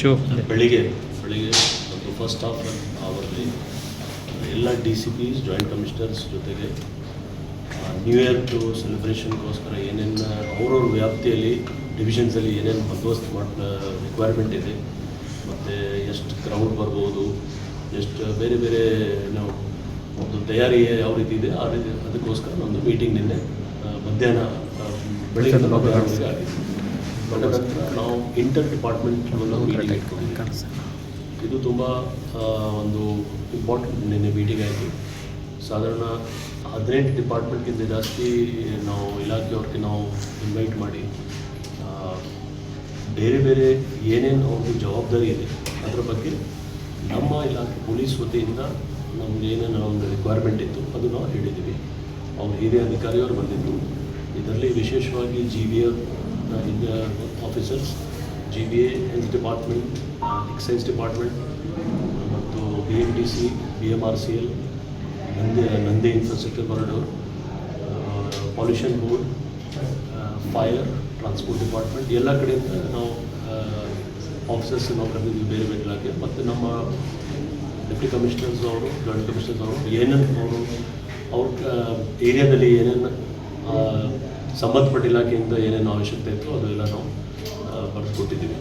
Show ಬೆಳಿಗ್ಗೆ ಬೆಳಿಗ್ಗೆ ಒಂದು ಫಸ್ಟ್ ಹಾಫ್ ಅವರ್ಲಿ ಎಲ್ಲ D C Ps joint commissioners ಜೊತೆಗೆ ನ್ಯೂ ಇಯರ್ ಟು ಸೆಲೆಬ್ರೇಷನ್ಗೋಸ್ಕರ ಏನೇನು ಅವ್ರವ್ರ ವ್ಯಾಪ್ತಿಯಲ್ಲಿ ಡಿವಿಷನ್ಸಲ್ಲಿ ಏನೇನು ಬಂದೋಬಸ್ತ್ ಮಾಡಿ ರಿಕ್ವೈರ್ಮೆಂಟ್ ಇದೆ. ಮತ್ತು ಎಷ್ಟು ಕ್ರೌಡ್ ಬರ್ಬೋದು ಎಷ್ಟು ಬೇರೆ ಬೇರೆ ನಾವು ಒಂದು ತಯಾರಿ ಯಾವ ರೀತಿ ಇದೆ ಆ ರೀತಿ ಅದಕ್ಕೋಸ್ಕರ ಒಂದು ಮೀಟಿಂಗ್ ನಿನ್ನೆ ಮಧ್ಯಾಹ್ನ ಬೆಳಿಗ್ಗೆ ಆಗಿದೆ. ನಂತರ ನಾವು ಇಂಟರ್ ಡಿಪಾರ್ಟ್ಮೆಂಟ್ ಮೀಟಿಂಗ್ ಇಟ್ಕೊಂಡಿದ್ದೀವಿ ಇದು ತುಂಬ ಒಂದು ಇಂಪಾರ್ಟೆಂಟ್ ನಿನ್ನೆ ಮೀಟಿಂಗ್ ಆಯಿತು. ಸಾಧಾರಣ ಹದಿನೆಂಟು ಡಿಪಾರ್ಟ್ಮೆಂಟ್ಗಿಂತ ಜಾಸ್ತಿ ನಾವು ಇಲಾಖೆಯವ್ರಿಗೆ ನಾವು ಇನ್ವೈಟ್ ಮಾಡಿ ಬೇರೆ ಬೇರೆ ಏನೇನು ಅವ್ರದ್ದು ಜವಾಬ್ದಾರಿ ಇದೆ ಅದರ ಬಗ್ಗೆ ನಮ್ಮ ಇಲಾಖೆ ಪೊಲೀಸ್ ವತಿಯಿಂದ ನಮ್ಗೆ ಏನೇನು ಒಂದು ರಿಕ್ವೈರ್ಮೆಂಟ್ ಇತ್ತು ಅದು ನಾವು ಹೇಳಿದ್ದೀವಿ. ಅವ್ರು ಹಿರಿಯ ಅಧಿಕಾರಿಯವರು ಬಂದಿದ್ದರು ಇದರಲ್ಲಿ ವಿಶೇಷವಾಗಿ ಜಿ ಬಿ ಇಂದ officers G B A health department excise department ಮತ್ತು B M T C B M R C L Nandi Nandi infrastructure corridor pollution board fire transport department ಎಲ್ಲ ಕಡೆಯಿಂದ ನಾವು ಆಫೀಸರ್ಸ್ ನಾವು ಕರೆದಿದ್ದೀವಿ ಬೇರೆ ಬೇರೆ ಇಲಾಖೆ. ಮತ್ತು ನಮ್ಮ ಡೆಪ್ಟಿ ಕಮಿಷನರ್ಸ್ ಅವರು ಜಾಯಿಂಟ್ ಕಮಿಷನರ್ಸ್ ಅವರು ಏನೇನು ಅವರು ಅವ್ರ ಏರಿಯಾದಲ್ಲಿ ಏನೇನು ಆ, ಸಂಬಂಧಪಟ್ಟ ಇಲಾಖೆಯಿಂದ ಏನೇನು ಅವಶ್ಯಕತೆ ಇತ್ತು ಅದೆಲ್ಲ ನಾವು ಬರೆದು ಕೊಟ್ಟಿದ್ದೀವಿ.